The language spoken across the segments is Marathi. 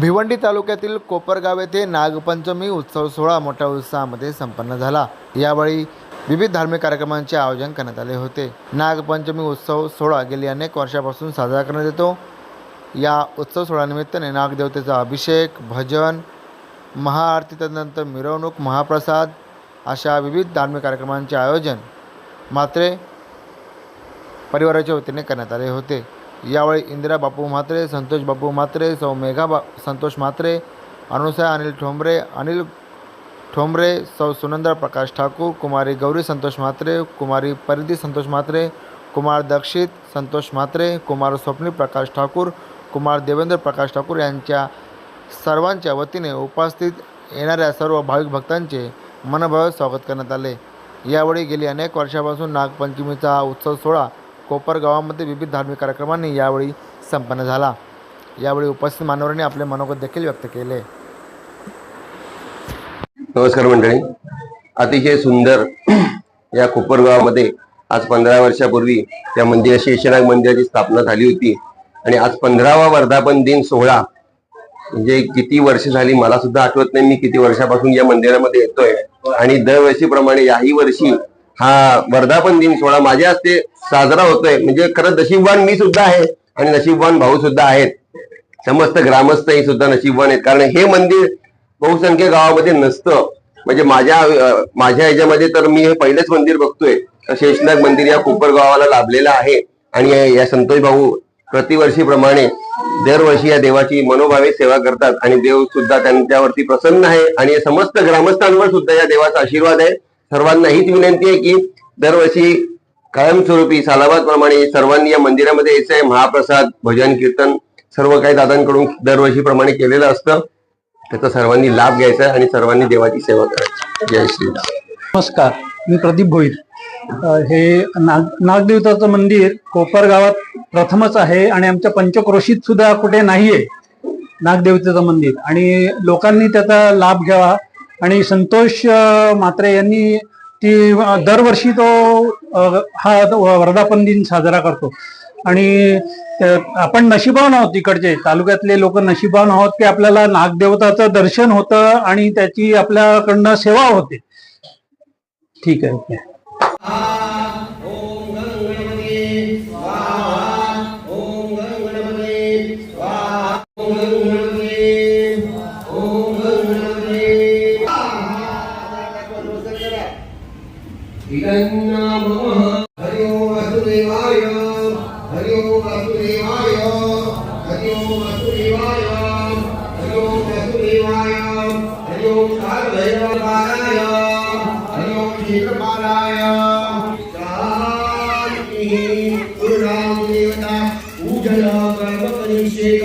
भिवंडी तालुक्यातील कोपरगाव येथे नागपंचमी उत्सव सोहळा मोठ्या उत्साहामध्ये संपन्न झाला. यावेळी विविध धार्मिक कार्यक्रमांचे आयोजन करण्यात आले होते. नागपंचमी उत्सव सोहळा गेली अनेक वर्षापासून साजरा करण्यात येतो. या उत्सव सोहळ्यानिमित्ताने नागदेवतेचा अभिषेक भजन महाआरती तदनंतर मिरवणूक महाप्रसाद अशा विविध धार्मिक कार्यक्रमांचे आयोजन मात्रे परिवाराच्या वतीने करण्यात आले होते. यावेळी इंदिरा बापू म्हात्रे संतोष बापू म्हात्रे सौ मेघा बा संतोष म्हात्रे अनुसया अनिल ठोंबरे अनिल ठोंबरे सौ सुनंदा प्रकाश ठाकूर कुमारी गौरी संतोष म्हात्रे कुमारी परिधी संतोष म्हात्रे कुमार दक्षित संतोष म्हात्रे कुमार स्वप्नी प्रकाश ठाकूर कुमार देवेंद्र प्रकाश ठाकूर यांच्या सर्वांच्या वतीने उपस्थित येणाऱ्या सर्व भाविक भक्तांचे मनभावे स्वागत करण्यात आले. यावेळी गेली अनेक वर्षापासून नागपंचमीचा उत्सव सोहळा कोपर गावामध्ये विविध धार्मिक कार्यक्रमांनी यावेळी संपन्न झाला. यावेळी उपस्थित मानवरांनी आपले मनोगत देखील व्यक्त केले. नमस्कार मंडळी. अतिशय सुंदर या कोपरगावामध्ये आज पंधरा वर्षापूर्वी त्या मंदिर शेषनाग मंदिराची स्थापना झाली होती. आणि आज पंधरावा वर्धापन दिन सोहळा. म्हणजे किती वर्ष झाली मला सुद्धा आठवत नाही मी किती वर्षापासून या मंदिरामध्ये येतोय. आणि दरवर्षीप्रमाणे याही वर्षी हा वर्धापन दिन सोहळा माझ्या हस्ते साजरा होतोय. म्हणजे खरं नशीबवान मी सुद्धा आहे आणि नशीबवान भाऊ सुद्धा आहेत. समस्त ग्रामस्थही सुद्धा नशीबवान आहेत. कारण हे मंदिर बहुसंख्य गावामध्ये नसतं. म्हणजे माझ्या माझ्या ह्याच्यामध्ये तर मी हे पहिलेच मंदिर बघतोय. शेषनाग मंदिर या कोपर गावाला लाभलेलं आहे. आणि या- या संतोष भाऊ प्रतिवर्षीप्रमाणे दरवर्षी या देवाची मनोभावे सेवा करतात. आणि देव सुद्धा त्यांच्यावरती प्रसन्न आहे. आणि समस्त ग्रामस्थांवर सुद्धा या देवाचा आशीर्वाद आहे. सर्वांना हीच विनंती आहे की दरवर्षी कायमस्वरूपी सालाबाद प्रमाणे सर्वांनी या मंदिरामध्ये यायचं आहे महाप्रसाद भजन कीर्तन सर्व काही दादांकडून दरवर्षीप्रमाणे केलेलं असतं. त्याचा सर्वांनी लाभ घ्यायचा आहे आणि सर्वांनी देवाची सेवा करायची. जय श्रीराम नमस्कार. मी प्रदीप भोईर. हे नाग नागदेवताचं मंदिर कोपर गावात प्रथमच आहे आणि आमच्या पंचक्रोशीत सुद्धा कुठे नाहीये नागदेवतेचं मंदिर. आणि लोकांनी त्याचा लाभ घ्यावा आणि संतोष मात्रे म्हात्रे यांनी ती दरवर्षी तो हा वर्धापन दिन साजरा करतो. आणि आपण नशिबान आहोत तिकडचे. तालुक्यातले लोक नशिबान आहोत की आपल्याला नागदेवताचं दर्शन होतं आणि त्याची आपल्याकडनं सेवा होते. ठीक आहे హరి ఓం వసుదేవాయ హరి ఓం వసుదేవాయ హరి ఓం వసుదేవాయ హరి ఓం వసుదేవాయ హరి ఓం సర్వైవాయ హరి ఓం శ్రీకృపాయ పూజయా కర్మ పరిషేక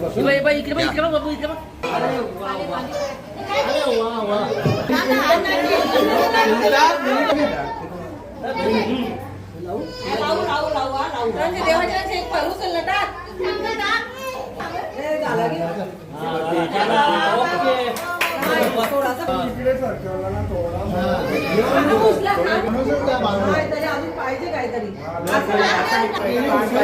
इकडे बाई इकडे बघ बाबू इकडे बघ लावू लावू लावू हा लावू म्हणजे देवाच्या एक पाय उचललं टाक हे झालं की? हा, थोडासा उचला, हा. हा, तरी अजून पाहिजे काहीतरी असं नाही.